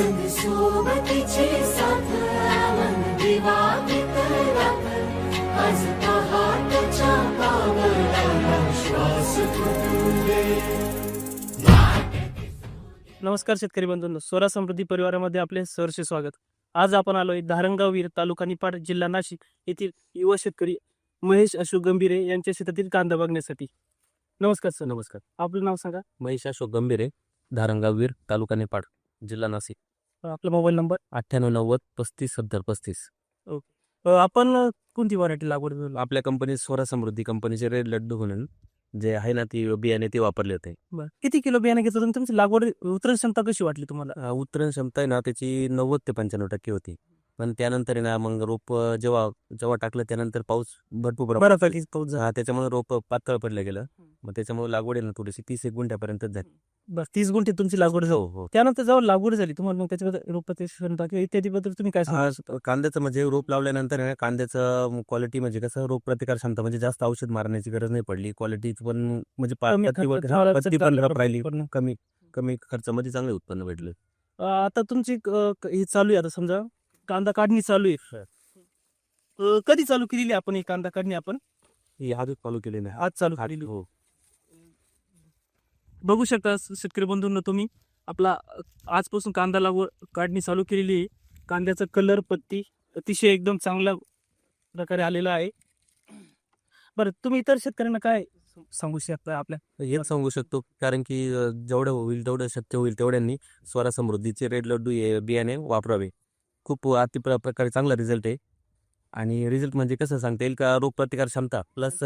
संग सोबतीची साथ मन दिवा रात आज पहाटच्या पावलाला श्वास फुटू दे. नमस्कार शेतकरी बंधूंनो स्वरा समृद्धी परिवारामध्ये आपले सहर्ष स्वागत. आज आपण आलोय धारणगाव वीर तालुका निपाड जिल्हा नाशिक येथील युवा शेतकरी महेश अशोक गंभीरे यांच्या शेतातील कांदा बघण्यासाठी. नमस्कार सर. नमस्कार. आपलं नाव सांगा. महेश अशोक गंभीरे धारणगाववीर तालुका नेपाड जिल्हा नाशिक. आपला मोबाईल नंबर? अठ्ठ्याण्णव नव्वद पस्तीस सत्तर पस्तीस. आपण अ, कोणती व्हरायटी लागवड? आपल्या कंपनीत स्वरा समृद्धी कंपनीचे रेड लड्डू म्हणून जे आहे ना ती बियाणे ते वापरले होते. बरं. किती किलो बियाणे घेतलं तुम्ही तुमची लागवड उतरण क्षमता कशी वाटली तुम्हाला? अं, उत्तरण क्षमता आहे ना त्याची नव्वद ते पंच्याण्णव टक्के होती. पण त्यानंतर आहे ना मग रोप जेव्हा जेव्हा टाकलं त्यानंतर पाऊस भरपूर प्रमाणात बऱ्यापैकी पाऊस झाला. हा त्याच्यामुळे रोप पातळ पडलं गेलं. मग त्याच्यामुळे लागवड आहे ना थोडीशी. तीस एक गुंठ्यापर्यंतच झाली बरं तीस गुंठे तुमची लागवड हो झाली. हो त्यानंतर जेव्हा लागवड झाली तुम्हाला मग त्याच्याबद्दल क्षमता किंवा इत्यादीबद्दल तुम्ही काय हा सांगू कांद्याचं म्हणजे रोप लावल्यानंतर आहे ना कांद्याचं क्वालिटी म्हणजे कसं रोग प्रतिकार क्षमता म्हणजे जास्त औषध मारण्याची गरज नाही पडली. क्वालिटी पण म्हणजे पा- कमी पत्तीवर- खर्चात हा, झालं पत्ती तर पण चांगलं राहिली. उत्पन्न. कमी कमी खर्चामध्ये चांगले उत्पन्न भेटलं. अ, आता तुमची क- हे चालू आहे आता समजा. कांदा काढणी चालू आहे. अ, कधी चालू केलेली आपण ही कांदा काढणी आपण? ही आजच चालू केली नाही आज चालू केलेली. हो. बघू शकता शेतकरी बंधूंना तुम्ही. आपला आजपासून कांदा लागवड काढणी चालू केलेली आहे. कांद्याचा कलर पत्ती अतिशय एकदम चांगल्या प्रकारे आलेला आहे. बरं तुम्ही इतर शेतकऱ्यांना काय सांगू शकता आपल्या? हेच सांगू शकतो कारण की जेवढं होईल तेवढं शक्य होईल तेवढ्यांनी स्वरा समृद्धीचे रेड लड्डू हे बियाणे वापरावे. खूप अति प्र- प्रकारे चांगला रिझल्ट आहे. आणि रिझल्ट म्हणजे कसं सांगता येईल का रोग प्रतिकार क्षमता प्लस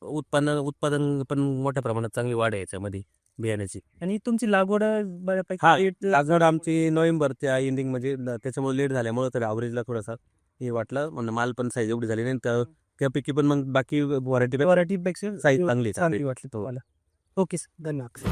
उत्पन्न उत्पादन पण मोठ्या प्रमाणात चांगली वाढ आहे याच्यामध्ये. बियाण्याची. आणि तुमची लागवड बऱ्यापैकी हा, late- लागवड आमची नोव्हेंबरच्या एंडिंग म्हणजे न- त्याच्यामुळे लेट झाल्यामुळे तर ॲव्हरेजला थोडासा हे वाटलं. म्हणजे माल पण साईज एवढी झाली नाही. तर त्यापैकी पण मग बाकी व्हरायटी व्हरायटी पेक्षा साईज चांगली आहे. चांगली वाटली तुम्हाला. ओके धन्यवाद.